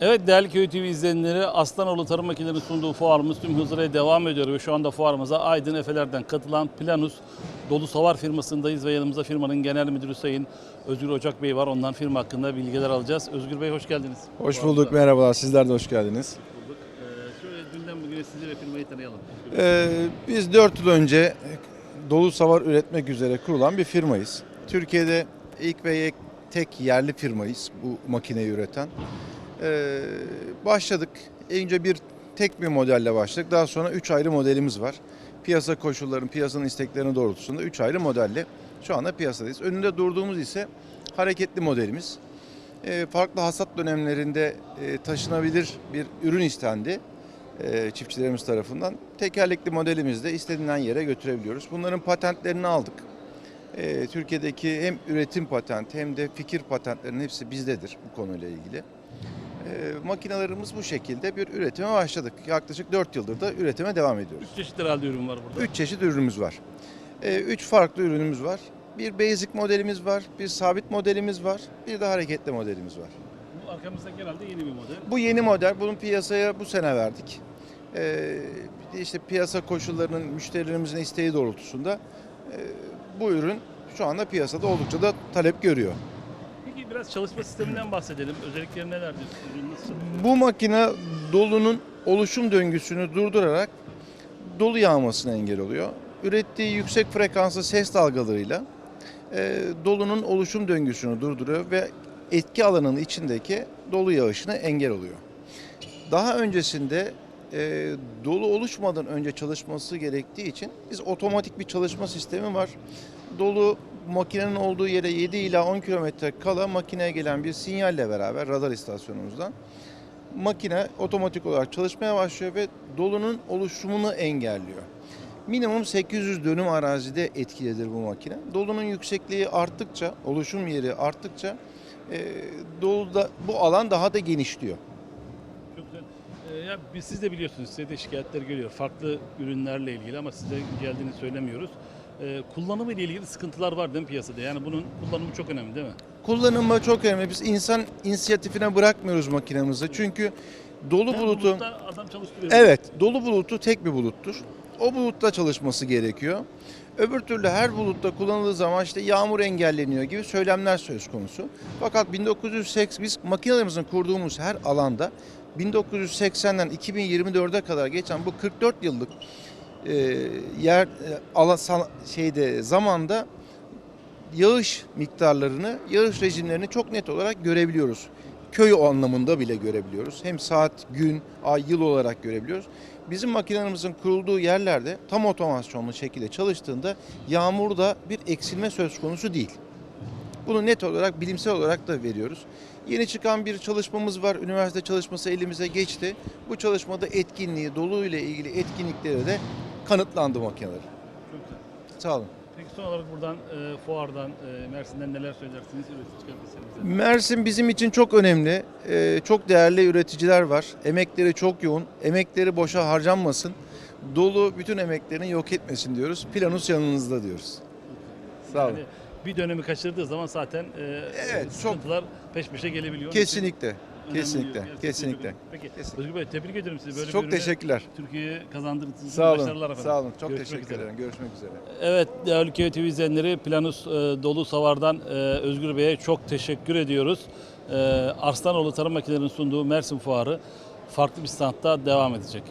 Evet değerli Köy TV izleyenleri Aslanoğlu Tarım Makinelerinin sunduğu fuarımız tüm hızıyla devam ediyor ve şu anda fuarımıza Aydın Efeler'den katılan Planus Dolu Savar firmasındayız ve yanımızda firmanın genel müdürü Sayın Özgür Ocak Bey var. Ondan firma hakkında bilgiler alacağız. Özgür Bey hoş geldiniz. Hoş bulduk, merhabalar. Sizler de hoş geldiniz. bulduk. Ee, şöyle dünden bugüne sizi ve firmayı tanıyalım. Ee, biz 4 yıl önce dolu savar üretmek üzere kurulan bir firmayız. Türkiye'de ilk ve tek yerli firmayız bu makineyi üreten. Ee, başladık. Önce bir tek bir modelle başladık. Daha sonra 3 ayrı modelimiz var. Piyasa koşullarının, piyasanın isteklerinin doğrultusunda 3 ayrı modelle şu anda piyasadayız. Önünde durduğumuz ise hareketli modelimiz. Ee, farklı hasat dönemlerinde e, taşınabilir bir ürün istendi e, çiftçilerimiz tarafından. Tekerlekli modelimizde istenilen yere götürebiliyoruz. Bunların patentlerini aldık. E, Türkiye'deki hem üretim patenti hem de fikir patentlerinin hepsi bizdedir bu konuyla ilgili. E, makinalarımız bu şekilde bir üretime başladık. Yaklaşık 4 yıldır da üretime devam ediyoruz. Üç çeşit herhalde ürün var burada. 3 çeşit ürünümüz var. 3 farklı ürünümüz var. Bir basic modelimiz var, bir sabit modelimiz var, bir de hareketli modelimiz var. Bu arkamızdaki herhalde yeni bir model. Bu yeni model. Bunun piyasaya bu sene verdik. Ee, bir de işte piyasa koşullarının müşterilerimizin isteği doğrultusunda e, bu ürün şu anda piyasada oldukça da talep görüyor. Biraz çalışma sisteminden bahsedelim. Özellikleri nasıl çalışıyor? Bu makine dolunun oluşum döngüsünü durdurarak dolu yağmasına engel oluyor. Ürettiği yüksek frekanslı ses dalgalarıyla e, dolunun oluşum döngüsünü durduruyor ve etki alanının içindeki dolu yağışına engel oluyor. Daha öncesinde e, dolu oluşmadan önce çalışması gerektiği için biz otomatik bir çalışma sistemi var. Dolu makinenin olduğu yere 7 ila 10 kilometre kala makineye gelen bir sinyalle beraber radar istasyonumuzdan makine otomatik olarak çalışmaya başlıyor ve dolunun oluşumunu engelliyor. Minimum 800 dönüm arazide etkilidir bu makine. Dolunun yüksekliği arttıkça, oluşum yeri arttıkça e, doluda bu alan daha da genişliyor. Çok güzel. Ee, ya biz siz de biliyorsunuz size de şikayetler geliyor. Farklı ürünlerle ilgili ama size geldiğini söylemiyoruz. Ee, kullanımı ile ilgili sıkıntılar var değil mi piyasada? Yani bunun kullanımı çok önemli değil mi? Kullanımı çok önemli. Biz insan inisiyatifine bırakmıyoruz makinemizi. Çünkü dolu Her bulutu bulutta adam çalıştırıyor. Evet, dolu bulutu tek bir buluttur. O bulutta çalışması gerekiyor. Öbür türlü her bulutta kullanıldığı zaman işte yağmur engelleniyor gibi söylemler söz konusu. Fakat 1980 biz makinelerimizin kurduğumuz her alanda 1980'den 2024'e kadar geçen bu 44 yıllık e, yer e, şeyde zamanda yağış miktarlarını, yağış rejimlerini çok net olarak görebiliyoruz. Köy anlamında bile görebiliyoruz. Hem saat, gün, ay, yıl olarak görebiliyoruz. Bizim makinelerimizin kurulduğu yerlerde tam otomasyonlu şekilde çalıştığında yağmurda bir eksilme söz konusu değil. Bunu net olarak bilimsel olarak da veriyoruz. Yeni çıkan bir çalışmamız var. Üniversite çalışması elimize geçti. Bu çalışmada etkinliği, dolu ile ilgili etkinlikleri de kanıtlandı makineler. Çok güzel. Sağ olun. Peki son olarak buradan e, fuardan, e, Mersin'den neler söylersiniz üretici? Mersin bizim için çok önemli. Ee, çok değerli üreticiler var. Emekleri çok yoğun. Emekleri boşa harcanmasın. Dolu bütün emeklerini yok etmesin diyoruz. Planus yanınızda diyoruz. Sağ olun. Yani bir dönemi kaçırdığı zaman zaten e, Evet, çok- sıkıntılar peş peşe gelebiliyor. Kesinlikle. önemli Kesinlikle. diyor. Gerçekten Kesinlikle. Peki Kesinlikle. Özgür Bey tebrik ederim sizi. Böyle Çok bir ürünü teşekkürler. Türkiye'ye kazandırdığınız için Sağ başarılar olun. efendim. Sağ olun. Çok Görüşmek teşekkür üzere. ederim. Görüşmek üzere. Evet değerli Köy TV izleyenleri Planus e, Dolu Savar'dan e, Özgür Bey'e çok teşekkür ediyoruz. E, Arslanoğlu Tarım Makinelerinin sunduğu Mersin Fuarı farklı bir standta devam edecek.